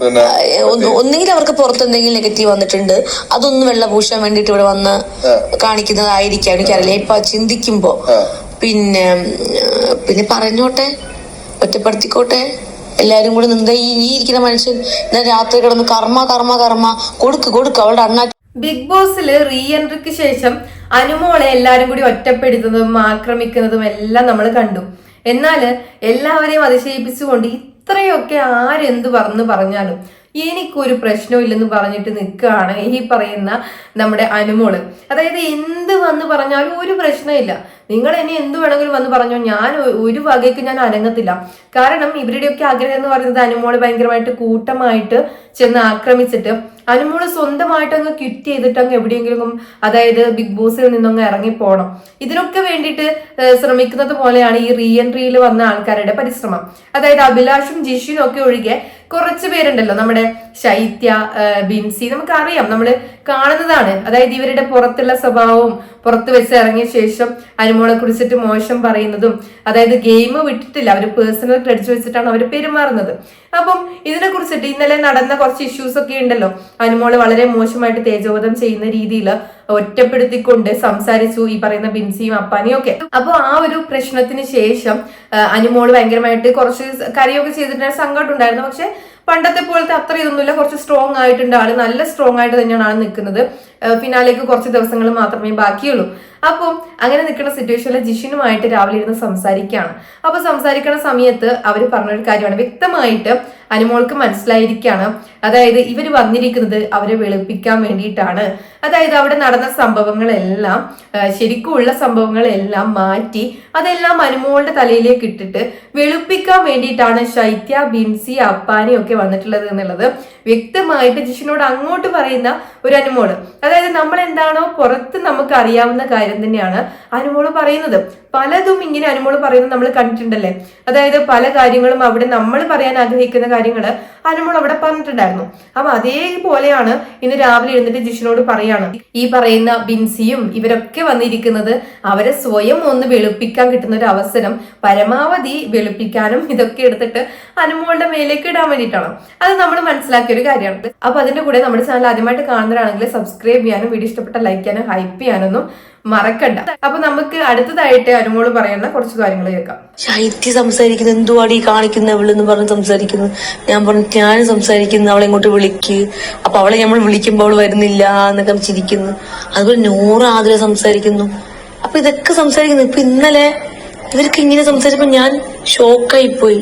പിന്നെ ഒന്ന് അവർക്ക് പുറത്ത് എന്തെങ്കിലും നെഗറ്റീവ് വന്നിട്ടുണ്ട് അതൊന്നും വെള്ളം പൂശാൻ വേണ്ടിട്ട് ഇവിടെ വന്ന് കാണിക്കുന്നതായിരിക്കാം എനിക്കറിയില്ല. ഇപ്പൊ ചിന്തിക്കുമ്പോ. പിന്നെ പിന്നെ പറഞ്ഞോട്ടെ. ഒറ്റപ്പെടുത്തിക്കോട്ടെ. എല്ലാരും കൂടെ നിന്ന് ഈ ഈ ഇരിക്കുന്ന മനുഷ്യൻ ഇന്നലെ രാത്രി കിടന്ന് കർമ്മ കർമ്മ കർമ്മ. കൊടുക്ക് കൊടുക്ക്. അവളുടെ അണ്ണാ ബിഗ് ബോസിൽ റീ എൻട്രിക്ക് ശേഷം അനുമോളെ എല്ലാരും കൂടി ഒറ്റപ്പെടുത്തുന്നതും ആക്രമിക്കുന്നതും എല്ലാം നമ്മൾ കണ്ടു. എന്നാൽ എല്ലാവരെയും അതിശയിപ്പിച്ചുകൊണ്ട് ഇത്രയൊക്കെ ആരെന്ത് പറഞ്ഞു പറഞ്ഞാലും എനിക്കൊരു പ്രശ്നവും ഇല്ലെന്ന് പറഞ്ഞിട്ട് നിൽക്കുകയാണ് ഈ പറയുന്ന നമ്മുടെ അനുമോൾ. അതായത് എന്ത് വന്ന് പറഞ്ഞാലും ഒരു പ്രശ്നമില്ല. നിങ്ങൾ ഇനി എന്ത് വേണമെങ്കിലും വന്ന് പറഞ്ഞോ. ഞാൻ ഒരു വകയ്ക്ക് ഞാൻ അനങ്ങത്തില്ല. കാരണം ഇവരുടെയൊക്കെ ആഗ്രഹം എന്ന് പറയുന്നത് അനുമോൾ ഭയങ്കരമായിട്ട് കൂട്ടമായിട്ട് ചെന്ന് ആക്രമിച്ചിട്ട് അനുമോൾ സ്വന്തമായിട്ട് അങ്ങ് ക്വിറ്റ് ചെയ്തിട്ട് അങ്ങ് എവിടെയെങ്കിലും അതായത് ബിഗ് ബോസിൽ നിന്നങ്ങ് ഇറങ്ങി പോകണം ഇതിനൊക്കെ വേണ്ടിയിട്ട് ശ്രമിക്കുന്നത് പോലെയാണ് ഈ റീ എൻട്രിയിൽ വന്ന ആൾക്കാരുടെ പരിശ്രമം. അതായത് അഭിലാഷും ജിഷിനും ഒക്കെ ഒഴികെ കുറച്ച് പേരുണ്ടല്ലോ നമ്മുടെ ശൈത്യ ബിംസി നമുക്കറിയാം. നമ്മൾ കാണുന്നതാണ്. അതായത് ഇവരുടെ പുറത്തുള്ള സ്വഭാവവും പുറത്ത് വെച്ച് ഇറങ്ങിയ ശേഷം അനുമോളെ കുറിച്ചിട്ട് മോശം പറയുന്നതും അതായത് ഗെയിം വിട്ടിട്ടില്ല. അവർ പേഴ്സണൽ ക്രെഡിറ്റ് വെച്ചിട്ടാണ് അവർ പെരുമാറുന്നത്. അപ്പം ഇതിനെ കുറിച്ചിട്ട് ഇന്നലെ നടന്ന കുറച്ച് ഇഷ്യൂസ് ഒക്കെ ഉണ്ടല്ലോ. അനുമോൾ വളരെ മോശമായിട്ട് തേജോവധം ചെയ്യുന്ന രീതിയിൽ ഒറ്റപ്പെടുത്തിക്കൊണ്ട് സംസാരിച്ചു ഈ പറയുന്ന ബിൻസിയും അപ്പാനിയും ഒക്കെ. അപ്പോൾ ആ ഒരു പ്രശ്നത്തിന് ശേഷം അനുമോൾ ഭയങ്കരമായിട്ട് കുറച്ച് കരയൊക്കെ ചെയ്തിട്ട് സങ്കടം ഉണ്ടായിരുന്നു. പക്ഷെ പണ്ടത്തെ പോലത്തെ അത്ര ഇതൊന്നുമില്ല. കുറച്ച് സ്ട്രോങ് ആയിട്ടുണ്ട് ആൾ. നല്ല സ്ട്രോങ് ആയിട്ട് തന്നെയാണ് ആൾ നിൽക്കുന്നത്. ഫിനാലേക്ക് കുറച്ച് ദിവസങ്ങൾ മാത്രമേ ബാക്കിയുള്ളൂ. അപ്പം അങ്ങനെ നിൽക്കുന്ന സിറ്റുവേഷനിൽ ജിഷിനുമായിട്ട് രാവിലെ ഇരുന്ന് സംസാരിക്കുകയാണ്. അപ്പൊ സംസാരിക്കുന്ന സമയത്ത് അവർ പറഞ്ഞൊരു കാര്യമാണ്. വ്യക്തമായിട്ട് അനുമോൾക്ക് മനസ്സിലായിരിക്കുകയാണ് അതായത് ഇവർ വന്നിരിക്കുന്നത് അവരെ വെളുപ്പിക്കാൻ വേണ്ടിയിട്ടാണ്. അതായത് അവിടെ നടന്ന സംഭവങ്ങളെല്ലാം ശരിക്കും ഉള്ള സംഭവങ്ങളെല്ലാം മാറ്റി അതെല്ലാം അനുമോളുടെ തലയിലേക്ക് ഇട്ടിട്ട് വെളുപ്പിക്കാൻ വേണ്ടിയിട്ടാണ് ശൈത്യ ബിൻസി അപ്പാനി ഒക്കെ വന്നിട്ടുള്ളത് എന്നുള്ളത് വ്യക്തമായിട്ട് ജിഷിനോട് അങ്ങോട്ട് പറയുന്ന ഒരു അനുമോൾ. അതായത് നമ്മൾ എന്താണോ പുറത്ത് നമുക്ക് അറിയാവുന്ന കാര്യം തന്നെയാണ് അനുമോൾ പറയുന്നത്. പലതും ഇങ്ങനെ അനുമോൾ പറയുന്നത് നമ്മൾ കണ്ടിട്ടുണ്ടല്ലേ? അതായത് പല കാര്യങ്ങളും അവിടെ നമ്മൾ പറയാൻ ആഗ്രഹിക്കുന്ന കാര്യങ്ങൾ അനുമോൾ അവിടെ പറഞ്ഞിട്ടുണ്ടായിരുന്നു. അപ്പൊ അതേപോലെയാണ് ഇന്ന് രാവിലെ എഴുന്നിട്ട് ജിഷിനോട് പറയാണ്. ഈ പറയുന്ന ബിൻസിയും ഇവരൊക്കെ വന്നിരിക്കുന്നത് അവരെ സ്വയം ഒന്ന് വെളുപ്പിക്കാൻ കിട്ടുന്ന ഒരു അവസരം പരമാവധി വെളുപ്പിക്കാനും ഇതൊക്കെ എടുത്തിട്ട് അനുമോളുടെ മേലേക്ക് ഇടാൻ വേണ്ടിയിട്ടാണ്. അത് നമ്മൾ മനസ്സിലാക്കിയ ഒരു കാര്യമാണ്. അപ്പൊ അതിന്റെ കൂടെ നമ്മുടെ ചാനൽ ആദ്യമായിട്ട് കാണുന്നവരാണെങ്കിൽ സബ്സ്ക്രൈബ് ചെയ്യാനും വീഡിയോ ഇഷ്ടപ്പെട്ട ലൈക്ക് ചെയ്യാനും ഹൈപ്പ് ചെയ്യാനൊന്നും മറക്കണ്ട. അപ്പൊ നമുക്ക് അടുത്തതായിട്ട് അനുമോൾ പറയുന്ന കുറച്ച് കാര്യങ്ങൾ കേൾക്കാം. ശൈത്യ സംസാരിക്കുന്നത് എന്തുവാടി കാണിക്കുന്ന? അവളെന്ന് പറഞ്ഞ് സംസാരിക്കുന്നു. ഞാൻ പറഞ്ഞു ഞാൻ സംസാരിക്കുന്നു. അവളെ ഇങ്ങോട്ട് വിളിക്ക്. അപ്പൊ അവളെ നമ്മൾ വിളിക്കുമ്പോൾ അവൾ വരുന്നില്ല എന്നൊക്കെ ചിരിക്കുന്നു. അതുപോലെ നൂറ് ആതിര സംസാരിക്കുന്നു. അപ്പൊ ഇതൊക്കെ സംസാരിക്കുന്നു. ഇപ്പൊ ഇന്നലെ ഇവർക്ക് ഇങ്ങനെ സംസാരിച്ചപ്പോ ഞാൻ ഷോക്കായി പോയി.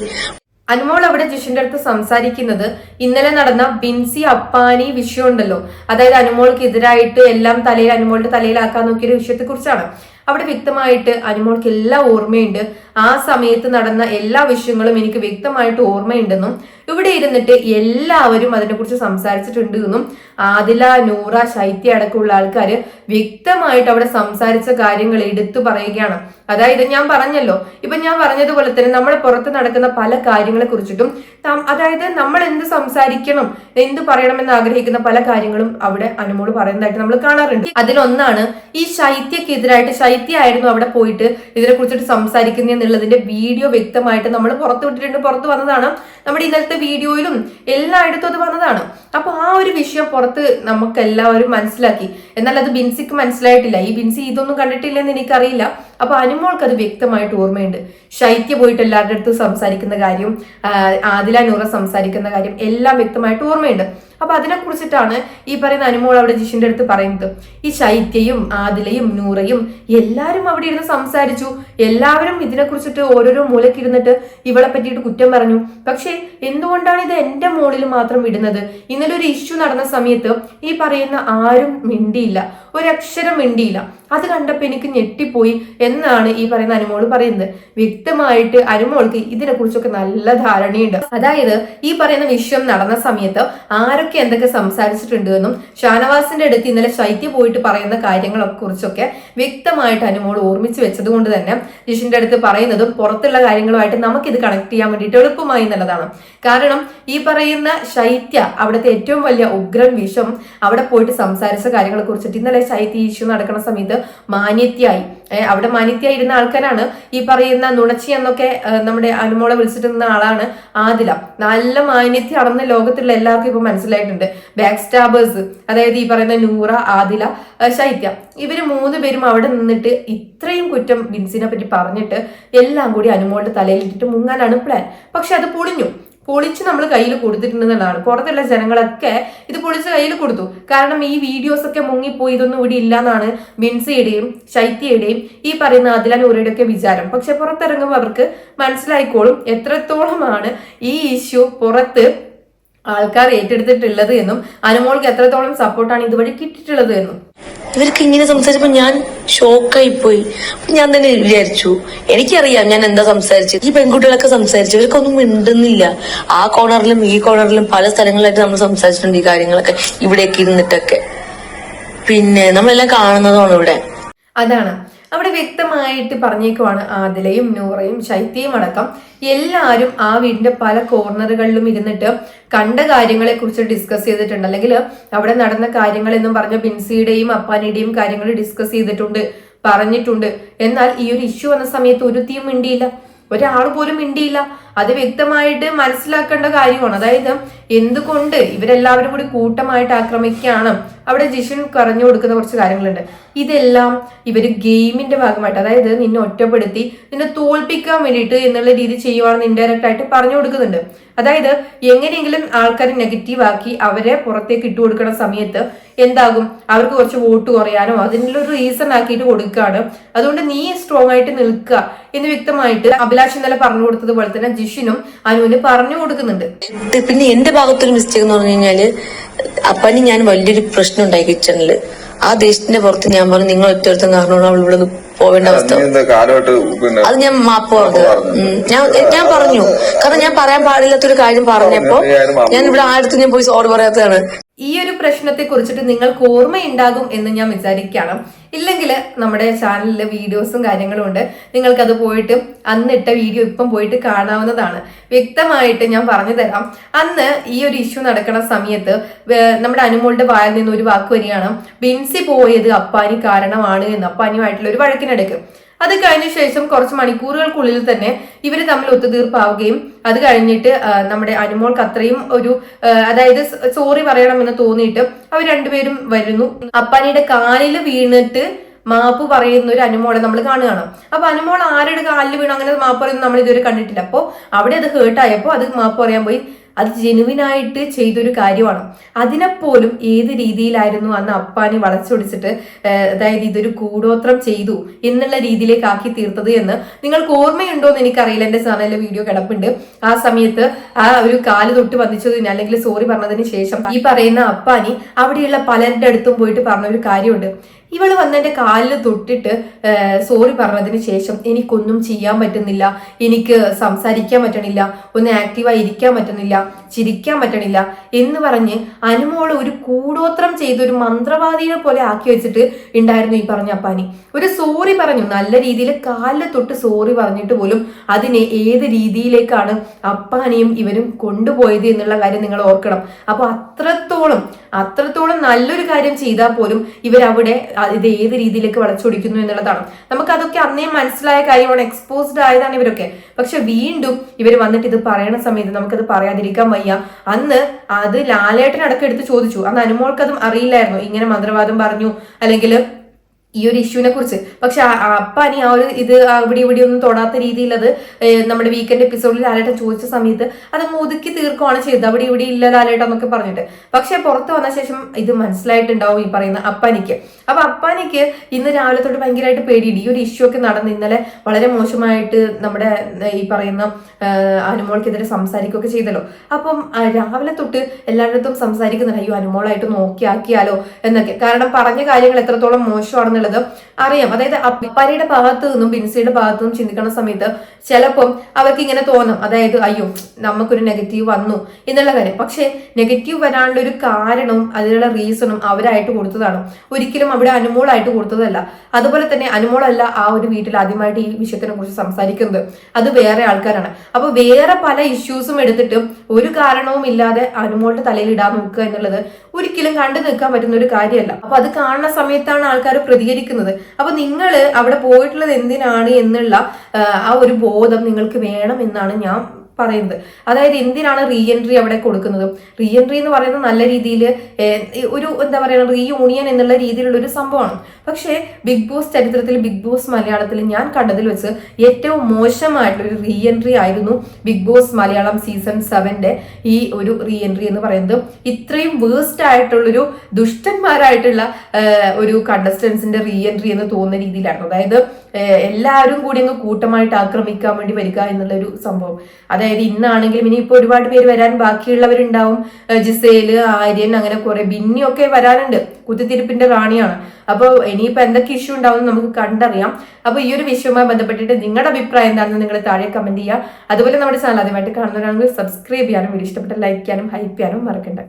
അനുമോൾ അവിടെ ജിഷിന്റെ അടുത്ത് സംസാരിക്കുന്നത് ഇന്നലെ നടന്ന ബിൻസി അപ്പാനി വിഷയം ഉണ്ടല്ലോ അതായത് അനുമോൾക്ക് എതിരായിട്ട് എല്ലാം തലയിൽ അനുമോളുടെ തലയിലാക്കാൻ നോക്കിയ ഒരു വിഷയത്തെ കുറിച്ചാണ് അവിടെ വ്യക്തമായിട്ട് അനുമോൾക്ക് എല്ലാ ഓർമ്മയുണ്ട്. ആ സമയത്ത് നടന്ന എല്ലാ വിഷയങ്ങളും എനിക്ക് വ്യക്തമായിട്ട് ഓർമ്മയുണ്ടെന്നും ഇവിടെ ഇരുന്നിട്ട് എല്ലാവരും അതിനെക്കുറിച്ച് സംസാരിച്ചിട്ടുണ്ട് എന്നും ആദില നൂറ ശൈത്യ അടക്കമുള്ള ആൾക്കാർ വ്യക്തമായിട്ട് അവിടെ സംസാരിച്ച കാര്യങ്ങൾ എടുത്തു പറയുകയാണ്. അതായത് ഞാൻ പറഞ്ഞല്ലോ ഇപ്പൊ ഞാൻ പറഞ്ഞതുപോലെ തന്നെ നമ്മൾ പുറത്ത് നടക്കുന്ന പല കാര്യങ്ങളെ കുറിച്ചിട്ടും അതായത് നമ്മൾ എന്ത് സംസാരിക്കണം എന്ത് പറയണമെന്ന് ആഗ്രഹിക്കുന്ന പല കാര്യങ്ങളും അവിടെ അനുമോൾ പറയുന്നതായിട്ട് നമ്മൾ കാണാറുണ്ട്. അതിലൊന്നാണ് ഈ ശൈത്യക്കെതിരായിട്ട് ശൈത്യ ആയിരുന്നു അവിടെ പോയിട്ട് ഇതിനെ കുറിച്ചിട്ട് സംസാരിക്കുന്നത് എന്നുള്ളതിന്റെ വീഡിയോ വ്യക്തമായിട്ട് നമ്മൾ പുറത്തു വിട്ടിട്ടുണ്ട് പുറത്തു വന്നതാണ്. നമ്മുടെ ഇന്നലത്തെ വീഡിയോയിലും എല്ലായിടത്തും അത് വന്നതാണ്. അപ്പൊ ആ ഒരു വിഷയം പുറത്ത് നമുക്ക് എല്ലാവരും മനസ്സിലാക്കി. എന്നാൽ അത് ബിൻസിക്ക് മനസ്സിലായിട്ടില്ല. ഈ ബിൻസി ഇതൊന്നും കണ്ടിട്ടില്ലെന്ന് എനിക്കറിയില്ല. അപ്പൊ അനുമോൾക്ക് അത് വ്യക്തമായിട്ട് ഓർമ്മയുണ്ട്. ശൈത്യ പോയിട്ട് എല്ലാവരുടെ അടുത്ത് സംസാരിക്കുന്ന കാര്യം ആദില നൂറ സംസാരിക്കുന്ന കാര്യം എല്ലാം വ്യക്തമായിട്ട് ഓർമ്മയുണ്ട്. അപ്പൊ അതിനെ കുറിച്ചിട്ടാണ് ഈ പറയുന്ന അനുമോൾ അവിടെ ജിഷിന്റെ അടുത്ത് പറയുന്നത്. ഈ ശൈത്യയും ആദിലയും നൂറയും എല്ലാരും അവിടെ ഇരുന്ന് സംസാരിച്ചു. എല്ലാവരും ഇതിനെ കുറിച്ചിട്ട് ഓരോരോ മൂലക്കിരുന്നിട്ട് ഇവളെ പറ്റിയിട്ട് കുറ്റം പറഞ്ഞു. പക്ഷേ എന്തുകൊണ്ടാണ് ഇത് എന്റെ മോളിൽ മാത്രം ഇടുന്നത് ഇന്നലെ ഒരു ഇഷ്യൂ നടന്ന സമയത്ത് ഈ പറയുന്ന ആരും മിണ്ടിയില്ല. ഒരക്ഷരം മിണ്ടിയില്ല. അത് കണ്ടപ്പോൾ എനിക്ക് ഞെട്ടിപ്പോയി എന്നാണ് ഈ പറയുന്ന അനുമോൾ പറയുന്നത്. വ്യക്തമായിട്ട് അനുമോൾക്ക് ഇതിനെ കുറിച്ചൊക്കെ നല്ല ധാരണയുണ്ട്. അതായത് ഈ പറയുന്ന വിഷയം നടന്ന സമയത്ത് ആരൊക്കെ എന്തൊക്കെ സംസാരിച്ചിട്ടുണ്ട് എന്നും ഷാനവാസിന്റെ അടുത്ത് ഇന്നലെ ശൈത്യ പോയിട്ട് പറയുന്ന കാര്യങ്ങളെ കുറിച്ചൊക്കെ വ്യക്തമായിട്ട് അനുമോൾ ഓർമ്മിച്ച് വെച്ചത് കൊണ്ട് തന്നെ ജിഷിന്റെ അടുത്ത് പറയുന്നതും പുറത്തുള്ള കാര്യങ്ങളുമായിട്ട് നമുക്കിത് കണക്ട് ചെയ്യാൻ വേണ്ടിയിട്ട് എളുപ്പമായി എന്നുള്ളതാണ്. കാരണം ഈ പറയുന്ന ശൈത്യ അവിടുത്തെ ഏറ്റവും വലിയ ഉഗ്രൻ വിഷം അവിടെ പോയിട്ട് സംസാരിച്ച കാര്യങ്ങളെ കുറിച്ചിട്ട് ഇന്നലെ ശൈത്യ ഇഷ്യൂ നടക്കുന്ന സമയത്ത് സമയത്ത് മാന്യത്യായി. അവിടെ മാന്യത്യായി ഇരുന്ന ആൾക്കാരാണ് ഈ പറയുന്ന നുണച്ചി എന്നൊക്കെ നമ്മുടെ അനുമോളെ വിളിച്ചിട്ട് നിന്ന ആളാണ് ആദില. നല്ല മാന്യത്യാണെന്ന് ലോകത്തുള്ള എല്ലാവർക്കും ഇപ്പൊ മനസ്സിലായിട്ടുണ്ട്. ബാക്ക് സ്റ്റാബേഴ്സ് അതായത് ഈ പറയുന്ന നൂറ ആദില ശൈത്യ. ഇവർ മൂന്ന് പേരും അവിടെ നിന്നിട്ട് ഇത്രയും കുറ്റം ബിൻസിനെ പറ്റി പറഞ്ഞിട്ട് എല്ലാം കൂടി അനുമോളുടെ തലയിലിട്ടിട്ട് മുങ്ങാനാണ് പ്ലാൻ പക്ഷെ അത് പൊളിഞ്ഞു. പൊളിച്ച് നമ്മൾ കയ്യിൽ കൊടുത്തിട്ടുണ്ടെന്നുള്ളതാണ്. പുറത്തുള്ള ജനങ്ങളൊക്കെ ഇത് പൊളിച്ച് കയ്യിൽ കൊടുത്തു. കാരണം ഈ വീഡിയോസ് ഒക്കെ മുങ്ങിപ്പോയി ഇതൊന്നും ഇവിടെ ഇല്ലാന്നാണ് ബിൻസിയുടെയും ശൈത്യയുടെയും ഈ പറയുന്ന ആദില നൂറയുടെ ഒക്കെ വിചാരം. പക്ഷെ പുറത്തിറങ്ങുമ്പോൾ അവർക്ക് മനസ്സിലായിക്കോളും എത്രത്തോളമാണ് ഈ ഇഷ്യൂ പുറത്ത് ആൾക്കാർ ഏറ്റെടുത്തിട്ടുള്ളത് എന്നും അനുമോൾക്ക് എത്രത്തോളം സപ്പോർട്ടാണ് ഇതുവഴി കിട്ടിയിട്ടുള്ളത് എന്നും. ഇവർക്ക് ഇങ്ങനെ സംസാരിച്ചപ്പോ ഞാൻ ഷോക്കായി പോയി. ഞാൻ തന്നെ വിചാരിച്ചു എനിക്കറിയാം ഞാൻ എന്താ സംസാരിച്ചത്. ഈ പെൺകുട്ടികളൊക്കെ സംസാരിച്ചു ഇവർക്കൊന്നും മിണ്ടുന്നില്ല. ആ കോണറിലും ഈ കോണറിലും പല സ്ഥലങ്ങളിലായിട്ട് നമ്മൾ സംസാരിച്ചിട്ടുണ്ട് ഈ കാര്യങ്ങളൊക്കെ ഇവിടെയൊക്കെ ഇരുന്നിട്ടൊക്കെ. പിന്നെ നമ്മളെല്ലാം കാണുന്നതാണ് ഇവിടെ. അതാണ്. അവിടെ വ്യക്തമായിട്ട് പറഞ്ഞേക്കുവാണ് ആദിലയും നൂറയും ശൈത്യയും അടക്കം. എല്ലാവരും ആ വീടിന്റെ പല കോർണറുകളിലും ഇരുന്നിട്ട് കണ്ട കാര്യങ്ങളെ കുറിച്ച് ഡിസ്കസ് ചെയ്തിട്ടുണ്ട്. അല്ലെങ്കിൽ അവിടെ നടന്ന കാര്യങ്ങൾ എന്നും പറഞ്ഞ ബിൻസിയുടെയും അപ്പാനിയുടെയും കാര്യങ്ങൾ ഡിസ്കസ് ചെയ്തിട്ടുണ്ട് പറഞ്ഞിട്ടുണ്ട്. എന്നാൽ ഈ ഒരു ഇഷ്യൂ വന്ന സമയത്ത് ഒരു തീം മിണ്ടിയില്ല. ഒരാൾ പോലും മിണ്ടിയില്ല. അത് വ്യക്തമായിട്ട് മനസ്സിലാക്കേണ്ട കാര്യമാണ്. അതായത് എന്തുകൊണ്ട് ഇവരെല്ലാവരും കൂടി കൂട്ടമായിട്ട് ആക്രമിക്കുകയാണ്? അവിടെ ജിഷൻ പറഞ്ഞു കൊടുക്കുന്ന കുറച്ച് കാര്യങ്ങളുണ്ട്. ഇതെല്ലാം ഇവർ ഗെയിമിന്റെ ഭാഗമായിട്ട് അതായത് നിന്നെ ഒറ്റപ്പെടുത്തി നിന്നെ തോൽപ്പിക്കാൻ വേണ്ടിയിട്ട് എന്നുള്ള രീതി ചെയ്യുവാണെന്ന് ഇൻഡയറക്റ്റ് ആയിട്ട് പറഞ്ഞു കൊടുക്കുന്നുണ്ട്. അതായത് എങ്ങനെയെങ്കിലും ആൾക്കാരെ നെഗറ്റീവ് ആക്കി അവരെ പുറത്തേക്ക് ഇട്ടു കൊടുക്കുന്ന സമയത്ത് എന്താകും? അവർക്ക് കുറച്ച് വോട്ട് കുറയാനോ അതിനുള്ള ഒരു റീസൺ ആക്കിയിട്ട് കൊടുക്കുകയാണ്. അതുകൊണ്ട് നീ സ്ട്രോങ് ആയിട്ട് നിൽക്കുക എന്ന് വ്യക്തമായിട്ട് അഭിലാഷ് ഇന്നലെ പറഞ്ഞു കൊടുത്തതുപോലെ തന്നെ ജിഷിനും അനുവിന് പറഞ്ഞു കൊടുക്കുന്നുണ്ട്. പിന്നെ എന്റെ ഭാഗത്തൊരു മിസ്റ്റേക്ക് എന്ന് പറഞ്ഞു കഴിഞ്ഞാൽ അപ്പനി ഞാൻ വലിയൊരു പ്രശ്നം ഉണ്ടായി കിച്ചണിൽ ആ ദേശത്തിന്റെ പുറത്ത് ഞാൻ പറഞ്ഞു നിങ്ങൾ ഒറ്റ കാരണമാണ് അവൾ ഇവിടെ പോവേണ്ട അവസ്ഥ. അത് ഞാൻ മാപ്പ് പറഞ്ഞു. ഞാൻ ഞാൻ പറഞ്ഞു. കാരണം ഞാൻ പറയാൻ പാടില്ലാത്തൊരു കാര്യം പറഞ്ഞപ്പോ ഞാൻ ഇവിടെ ആരുടെ ഞാൻ പോയി സോറി പറയാത്തതാണ്. ഈ ഒരു പ്രശ്നത്തെ കുറിച്ചിട്ട് നിങ്ങൾക്ക് ഓർമ്മയുണ്ടാകും എന്ന് ഞാൻ വിചാരിക്കുകയാണ് ഇല്ലെങ്കിൽ നമ്മുടെ ചാനലിൽ വീഡിയോസും കാര്യങ്ങളും ഉണ്ട്. നിങ്ങൾക്കത് പോയിട്ട് അന്നിട്ട വീഡിയോ ഇപ്പം പോയിട്ട് കാണാവുന്നതാണ്. വ്യക്തമായിട്ട് ഞാൻ പറഞ്ഞു തരാം അന്ന് ഈ ഒരു ഇഷ്യൂ നടക്കുന്ന സമയത്ത് നമ്മുടെ അനുമോളുടെ വായിൽ നിന്ന് ഒരു വാക്ക് വരികയാണ് ബിൻസി പോയത് അപ്പാനി കാരണമാണ് എന്ന്. അപ്പാനിയുമായിട്ടുള്ള ഒരു വഴക്കിനിടയ്ക്ക്. അത് കഴിഞ്ഞ ശേഷം കുറച്ച് മണിക്കൂറുകൾക്കുള്ളിൽ തന്നെ ഇവർ തമ്മിൽ ഒത്തുതീർപ്പാവുകയും അത് കഴിഞ്ഞിട്ട് നമ്മുടെ അനുമോൾക്ക് അത്രയും ഒരു അതായത് സോറി പറയണമെന്ന് തോന്നിയിട്ട് അവർ രണ്ടുപേരും വരുന്നു. അപ്പാനിയുടെ കാലിൽ വീണിട്ട് മാപ്പ് പറയുന്ന ഒരു അനുമോളെ നമ്മൾ കാണുകയാണ്. അപ്പൊ അനുമോൾ ആരുടെ കാലിൽ വീണു? അങ്ങനെ മാപ്പ് പറയുന്നത് നമ്മൾ ഇതുവരെ കണ്ടിട്ടില്ല. അപ്പോൾ അവിടെ അത് ഹേർട്ടായപ്പോൾ അത് മാപ്പ് പറയാൻ പോയി. അത് ജെനുവിനായിട്ട് ചെയ്തൊരു കാര്യമാണ്. അതിനെപ്പോലും ഏത് രീതിയിലായിരുന്നു അന്ന് അപ്പാനി വളച്ചൊടിച്ചിട്ട് അതായത് ഇതൊരു കൂടോത്രം ചെയ്തു എന്നുള്ള രീതിയിലേക്ക് ആക്കി തീർത്തത് എന്ന് നിങ്ങൾക്ക് ഓർമ്മയുണ്ടോ എന്ന് എനിക്കറിയില്ല. എന്റെ ചാനലിലെ വീഡിയോ കിടപ്പുണ്ട്. ആ സമയത്ത് ആ ഒരു കാൽ തൊട്ട് വന്നിച്ചതിന് അല്ലെങ്കിൽ സോറി പറഞ്ഞതിന് ശേഷം ഈ പറയുന്ന അപ്പാനി അവിടെയുള്ള പലരുടെ അടുത്തും പോയിട്ട് പറഞ്ഞ ഒരു കാര്യമുണ്ട്. ഇവൾ വന്നെന്റെ കാലിൽ തൊട്ടിട്ട് സോറി പറഞ്ഞതിന് ശേഷം എനിക്കൊന്നും ചെയ്യാൻ പറ്റുന്നില്ല. എനിക്ക് സംസാരിക്കാൻ പറ്റണില്ല. ഒന്ന് ആക്റ്റീവായി ഇരിക്കാൻ പറ്റുന്നില്ല. ചിരിക്കാൻ പറ്റണില്ല എന്ന് പറഞ്ഞ് അനുമോൾ ഒരു കൂടോത്രം ചെയ്ത് ഒരു മന്ത്രവാദിയെ പോലെ ആക്കി വെച്ചിട്ട് ഉണ്ടായിരുന്നു ഈ പറഞ്ഞ അപ്പാനി. ഒരു സോറി പറഞ്ഞു. നല്ല രീതിയിൽ കാലിൽ തൊട്ട് സോറി പറഞ്ഞിട്ട് പോലും അതിനെ ഏത് രീതിയിലേക്കാണ് അപ്പാനിയും ഇവരും കൊണ്ടുപോയത് എന്നുള്ള കാര്യം നിങ്ങൾ ഓർക്കണം. അപ്പൊ അത്രത്തോളം അത്രത്തോളം നല്ലൊരു കാര്യം ചെയ്താൽ പോലും ഇവരവിടെ ഇത് ഏത് രീതിയിലേക്ക് വളച്ചൊടിക്കുന്നു എന്നുള്ളതാണ്. നമുക്ക് അതൊക്കെ അന്നേ മനസ്സിലായ കാര്യമാണ്. എക്സ്പോസ്ഡ് ആയതാണ് ഇവരൊക്കെ. പക്ഷെ വീണ്ടും ഇവർ വന്നിട്ട് ഇത് പറയണ സമയത്ത് നമുക്കത് പറയാതിരിക്കാൻ വയ്യ. അന്ന് അത് ലാലേട്ടൻ അടക്കം എടുത്ത് ചോദിച്ചു. അന്ന് അനുമോൾക്ക് അതും അറിയില്ലായിരുന്നു. ഇങ്ങനെ മന്ത്രവാദം പറഞ്ഞു. അല്ലെങ്കിൽ ഈ ഒരു ഇഷ്യൂവിനെ കുറിച്ച്. പക്ഷെ അപ്പൊ അനി ആ ഒരു ഇത് അവിടെ ഇവിടെ ഒന്നും തൊടാത്ത രീതിയിൽ അത് നമ്മുടെ വീക്കെൻഡ് എപ്പിസോഡിൽ ലാലേട്ടൻ ചോദിച്ച സമയത്ത് അത് ഒതുക്കി തീർക്കുകയാണ് ചെയ്തത്. അവിടെ ഇവിടെ ഇല്ല ലാലേട്ടൻ എന്നൊക്കെ പറഞ്ഞിട്ട്. പക്ഷെ പുറത്ത് വന്ന ശേഷം ഇത് മനസ്സിലായിട്ടുണ്ടാവും ഈ പറയുന്ന അപ്പാനിക്ക്. അപ്പൊ അപ്പാനിക്ക് ഇന്ന് രാവിലെ തൊട്ട് ഭയങ്കരമായിട്ട് പേടിയുണ്ട്. ഈ ഒരു ഇഷ്യൂ ഒക്കെ നടന്ന് ഇന്നലെ വളരെ മോശമായിട്ട് നമ്മുടെ ഈ പറയുന്ന അനുമോൾക്കെതിരെ സംസാരിക്കുകയൊക്കെ ചെയ്തല്ലോ. അപ്പം രാവിലെ തൊട്ട് എല്ലായിടത്തും സംസാരിക്കുന്നുണ്ട്. അയ്യോ അനുമോളായിട്ട് നോക്കിയാക്കിയാലോ എന്നൊക്കെ. കാരണം പറഞ്ഞ കാര്യങ്ങൾ എത്രത്തോളം മോശമാണെന്നുള്ളത് അറിയാം. അതായത് അപ്പാരിയുടെ ഭാഗത്ത് നിന്നും ബിൻസിയുടെ ഭാഗത്തു നിന്നും ചിന്തിക്കുന്ന സമയത്ത് ചിലപ്പം അവർക്ക് ഇങ്ങനെ തോന്നും. അതായത് അയ്യോ നമുക്കൊരു നെഗറ്റീവ് വന്നു എന്നുള്ള കാര്യം. പക്ഷേ നെഗറ്റീവ് വരാനുള്ള ഒരു കാരണവും അതിനുള്ള റീസണും അവരായിട്ട് കൊടുത്തതാണ്. ഒരിക്കലും അവിടെ അനുമോളായിട്ട് കൊടുത്തതല്ല. അതുപോലെ തന്നെ അനുമോളല്ല ആ ഒരു വീട്ടിൽ ആദ്യമായിട്ട് ഈ വിഷയത്തിനെ കുറിച്ച് സംസാരിക്കുന്നത്. അത് വേറെ ആൾക്കാരാണ്. അപ്പൊ വേറെ പല ഇഷ്യൂസും എടുത്തിട്ട് ഒരു കാരണവും ഇല്ലാതെ അനുമോളുടെ തലയിൽ ഇടാൻ നോക്കുക എന്നുള്ളത് ഒരിക്കലും കണ്ടു നിൽക്കാൻ പറ്റുന്ന ഒരു കാര്യമല്ല. അപ്പൊ അത് കാണുന്ന സമയത്താണ് ആൾക്കാർ പ്രതികരിക്കുന്നത്. അപ്പൊ നിങ്ങൾ അവിടെ പോയിട്ടുള്ളത് എന്തിനാണ് എന്നുള്ള ആ ഒരു ബോധം നിങ്ങൾക്ക് വേണം എന്നാണ് ഞാൻ പറയുന്നത്. അതായത് എന്തിനാണ് റീ എൻട്രി അവിടെ കൊടുക്കുന്നത്? റീ എൻട്രി എന്ന് പറയുന്നത് നല്ല രീതിയിൽ ഒരു എന്താ പറയുക റീ യൂണിയൻ എന്നുള്ള രീതിയിലുള്ള ഒരു സംഭവമാണ്. പക്ഷേ ബിഗ് ബോസ് ചരിത്രത്തിൽ ബിഗ് ബോസ് മലയാളത്തിൽ ഞാൻ കണ്ടതിൽ വെച്ച് ഏറ്റവും മോശമായിട്ടുള്ള ഒരു റീ എൻട്രി ആയിരുന്നു ബിഗ് ബോസ് മലയാളം സീസൺ സെവന്റെ ഈ ഒരു റീ എൻട്രി എന്ന് പറയുന്നത്. ഇത്രയും വേസ്റ്റ് ആയിട്ടുള്ളൊരു ദുഷ്ടന്മാരായിട്ടുള്ള ഒരു കണ്ടസ്റ്റൻസിന്റെ റീ എൻട്രി എന്ന് തോന്നുന്ന രീതിയിലായിരുന്നു. അതായത് എല്ലാവരും കൂടി അങ്ങ് കൂട്ടമായിട്ട് ആക്രമിക്കാൻ വേണ്ടി വരിക എന്നുള്ള ഒരു സംഭവം. അതായത് ഇന്നാണെങ്കിലും ഇനിയിപ്പോ ഒരുപാട് പേര് വരാൻ ബാക്കിയുള്ളവരുണ്ടാവും. ജിസേൽ ആര്യൻ അങ്ങനെ കുറെ ബിന്നിയൊക്കെ വരാനുണ്ട്. കുത്തിത്തിരിപ്പിന്റെ റാണിയാണ് അപ്പോൾ ഇനിയിപ്പോൾ എന്തൊക്കെ ഇഷ്യൂ ഉണ്ടാവും നമുക്ക് കണ്ടറിയാം. അപ്പോൾ ഈ ഒരു വിഷയവുമായി ബന്ധപ്പെട്ടിട്ട് നിങ്ങളുടെ അഭിപ്രായം എന്താണെന്ന് നിങ്ങൾ താഴെ കമന്റ് ചെയ്യുക. അതുപോലെ നമ്മുടെ ചാനൽ ആദ്യമായിട്ട് കാണുന്നവരാണെങ്കിൽ സബ്സ്ക്രൈബ് ചെയ്യാനും വീഡിയോ ഇഷ്ടപ്പെട്ട ലൈക്ക് ചെയ്യാനും ഹൈപ്പ് ചെയ്യാനും മറക്കണ്ട.